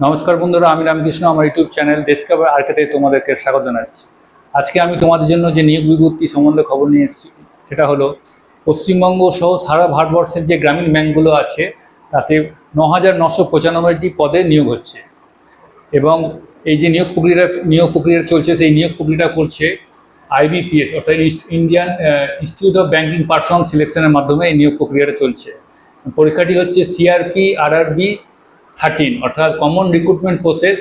নমস্কার বন্ধুরা, আমি রামকৃষ্ণ, আমার ইউটিউব চ্যানেল ডিসকাভার আর্কেতে তোমাদেরকে স্বাগত জানাচ্ছি। আজকে আমি তোমাদের জন্য যে নিয়োগ বিজ্ঞপ্তি সম্বন্ধে খবর নিয়ে এসেছি, সেটা হলো পশ্চিমবঙ্গ সহ সারা ভারতবর্ষের যে গ্রামীণ ব্যাঙ্কগুলো আছে, তাতে ন হাজার নশো পঁচানব্বইটি পদে নিয়োগ হচ্ছে। এবং এই যে নিয়োগ প্রক্রিয়া নিয়োগ প্রক্রিয়া চলছে, সেই নিয়োগ প্রক্রিয়াটা করছে আইবিপিএস অর্থাৎ Indian Institute of Banking Personnel সিলেকশনের মাধ্যমে এই নিয়োগ প্রক্রিয়াটা চলছে। পরীক্ষাটি হচ্ছে সিআরপি আরআরবি থার্টিন অর্থাৎ common recruitment process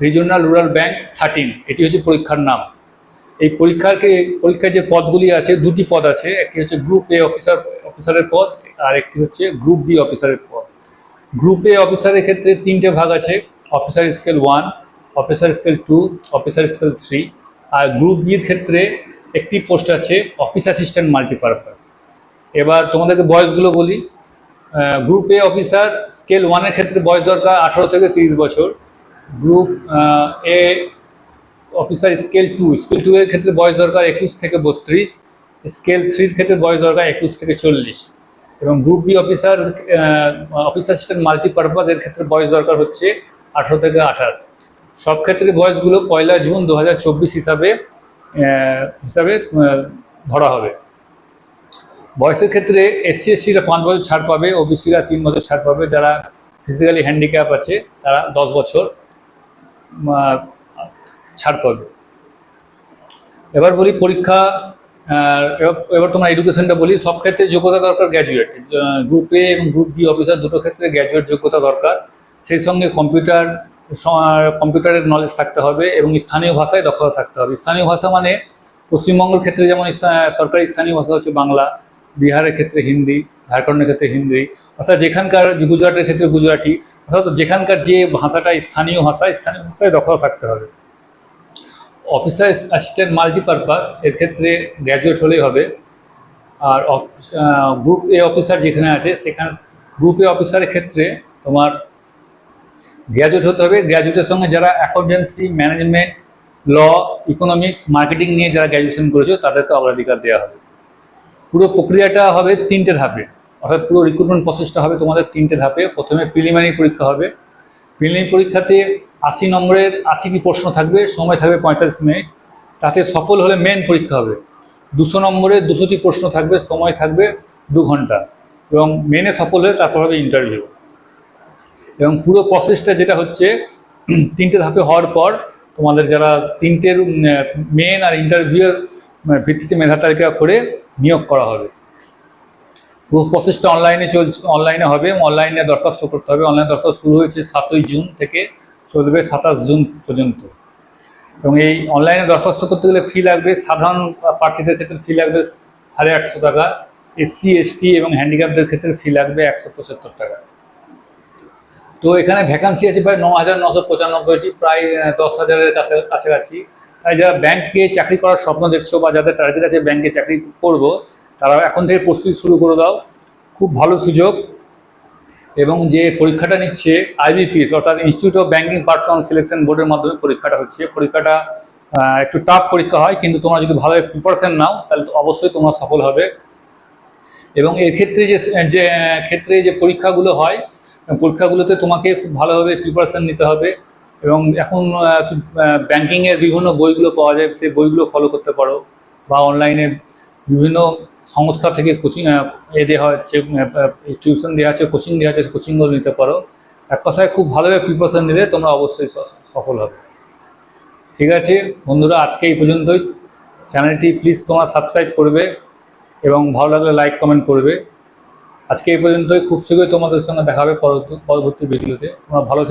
regional rural bank thirteen এটি হচ্ছে পরীক্ষার নাম। এই পরীক্ষাকে পরীক্ষার যে পদগুলি আছে, দুটি পদ আছে, একটি হচ্ছে গ্রুপ এ অফিসার অফিসারের পদ, আর একটি হচ্ছে গ্রুপ বি অফিসারের পদ। গ্রুপ এ অফিসারের ক্ষেত্রে তিনটে ভাগ আছে officer scale one officer scale two officer scale three আর গ্রুপ বির ক্ষেত্রে একটি পোস্ট আছে অফিস অ্যাসিস্ট্যান্ট মাল্টিপারপাস এবার তোমাদেরকে বয়সগুলো বলি। গ্রুপ এ অফিসার স্কেল ওয়ানের ক্ষেত্রে বয়স দরকার আঠারো থেকে তিরিশ বছর। Group A officer scale two scale two এর ক্ষেত্রে বয়স দরকার একুশ থেকে বত্রিশ স্কেল থ্রির ক্ষেত্রে বয়স দরকার একুশ থেকে চল্লিশ। এবং group B officer officer assistant multipurpose এর ক্ষেত্রে বয়স দরকার হচ্ছে আঠারো থেকে আঠাশ। সব ক্ষেত্রে বয়সগুলো পয়লা জুন দু হাজার চব্বিশ হিসাবে হিসাবে ধরা হবে। বয়সের ক্ষেত্রে এসসি এসসিরা পাঁচ বছর ছাড় পাবে ওবিসিরা তিন বছর ছাড় পাবে, যারা ফিজিক্যালি হ্যান্ডিক্যাপ আছে, তারা দশ বছর ছাড় পাবে। এবার বলি পরীক্ষা এবার- তোমার এডুকেশনটা বলি, সব ক্ষেত্রে যোগ্যতা দরকার গ্র্যাজুয়েট গ্রুপ এ এবং গ্রুপ বি অফিসার দুটো ক্ষেত্রে গ্র্যাজুয়েট যোগ্যতা দরকার। সেই সঙ্গে কম্পিউটার কম্পিউটারের নলেজ থাকতে হবে এবং স্থানীয় ভাষায় দক্ষতা থাকতে হবে। স্থানীয় ভাষা মানে পশ্চিমবঙ্গের ক্ষেত্রে যেমন সরকারি স্থানীয় ভাষা হচ্ছে বাংলা। বিহারের ক্ষেত্রে হিন্দি, ঝাড়খণ্ডের ক্ষেত্রে হিন্দি, অর্থাৎ যেখানকার গুজরাটের ক্ষেত্রে গুজরাটি, অর্থাৎ যেখানকার যে ভাষাটা স্থানীয় ভাষা, স্থানীয় ভাষায় দক্ষতা থাকতে হবে। অফিসার অ্যাসিস্ট্যান্ট মাল্টিপারপাস, এর ক্ষেত্রে গ্র্যাজুয়েট হলেই হবে। আর গ্রুপ এ অফিসার যেখানে আছে, সেখানে, গ্রুপ এ অফিসারের ক্ষেত্রে তোমার গ্র্যাজুয়েট হতে হবে। গ্র্যাজুয়েটের সঙ্গে যারা accountancy, management, law, economics, marketing নিয়ে যারা গ্র্যাজুয়েশন করেছে, তাদেরকে অগ্রাধিকার দেওয়া হবে। পুরো প্রক্রিয়াটা হবে তিনটে ধাপে। অর্থাৎ পুরো রিক্রুটমেন্ট প্রসেসটা হবে তোমাদের তিনটে ধাপে। প্রথমে প্রিলিমিনারি পরীক্ষা হবে। প্রিলিমিনারি পরীক্ষাতে আশি নম্বরের আশিটি প্রশ্ন থাকবে, সময় থাকবে পঁয়তাল্লিশ মিনিট। তাতে সফল হলে মেন পরীক্ষা হবে। দুশো নম্বরের দুশোটি প্রশ্ন থাকবে, সময় থাকবে দু ঘণ্টা। এবং মেনে সফল হলে তারপর হবে ইন্টারভিউ এবং পুরো প্রসেসটা যেটা হচ্ছে, তিনটে ধাপে হওয়ার পর তোমাদের যারা তিনটের মেন আর ইন্টারভিউয়ের ভিত্তিতে মেধা তালিকা করে নিয়োগ করা হবে। পুরো প্রসেসটা অনলাইনে চলছে অনলাইনে হবে অনলাইনে দরখাস্ত করতে হবে। অনলাইন দরখাস্ত শুরু হয়েছে সাতই জুন থেকে চলবে সাতাশ জুন পর্যন্ত। এবং এই অনলাইনে দরখাস্ত করতে গেলে ফি লাগবে, সাধারণ প্রার্থীদের ক্ষেত্রে ফি লাগবে সাড়ে আটশো টাকা এসসি এসটি এবং হ্যান্ডিক্যাপদের ক্ষেত্রে ফি লাগবে একশো পঁচাত্তর টাকা। তো এখানে ভ্যাকান্সি আছে প্রায় ন হাজার নশো পঁচানব্বইটি, প্রায় দশ হাজারের কাছে কাছাকাছি। যারা ব্যাংকে চাকরি করার স্বপ্ন দেখছ বা যাদের টার্গেট আছে ব্যাংকে চাকরি করব, তারা এখন থেকে প্রস্তুতি শুরু করে দাও। খুব ভালো সুযোগ। এবং যে পরীক্ষাটা নিচ্ছে আইবিপিএস অর্থাৎ Institute of Banking Personnel Selection বোর্ডের মাধ্যমে পরীক্ষাটা হচ্ছে। পরীক্ষাটা একটু টাফ পরীক্ষা হয়, কিন্তু তোমরা যদি ভালোভাবে প্রিপারেশন নাও, তাহলে তো অবশ্যই তোমরা সফল হবে। এবং এর ক্ষেত্রে যে যে, ক্ষেত্রে যে পরীক্ষাগুলো হয়, পরীক্ষাগুলোতে তোমাকে খুব ভালোভাবে প্রিপারেশন নিতে হবে। এবং এখন ব্যাংকিংয়ের বিভিন্ন বইগুলো পাওয়া যায়, সেই বইগুলো ফলো করতে পারো বা অনলাইনে বিভিন্ন সংস্থা থেকে কোচিং এ দেওয়া হচ্ছে টিউশন দেওয়া হচ্ছে কোচিং দেওয়া হচ্ছে কোচিংগুলো নিতে পারো। এক কথায় খুব ভালোভাবে প্রিপারেশন নিলে তোমরা অবশ্যই সফল হবে। ঠিক আছে, বন্ধুরা, আজকে এই পর্যন্তই। চ্যানেলটি প্লিজ তোমরা সাবস্ক্রাইব করবে এবং ভালো লাগলে লাইক কমেন্ট করবে। আজকে এই পর্যন্তই। খুব শীঘ্রই তোমাদের সঙ্গে দেখা হবে পরবর্তী ভিডিওতে তোমরা ভালো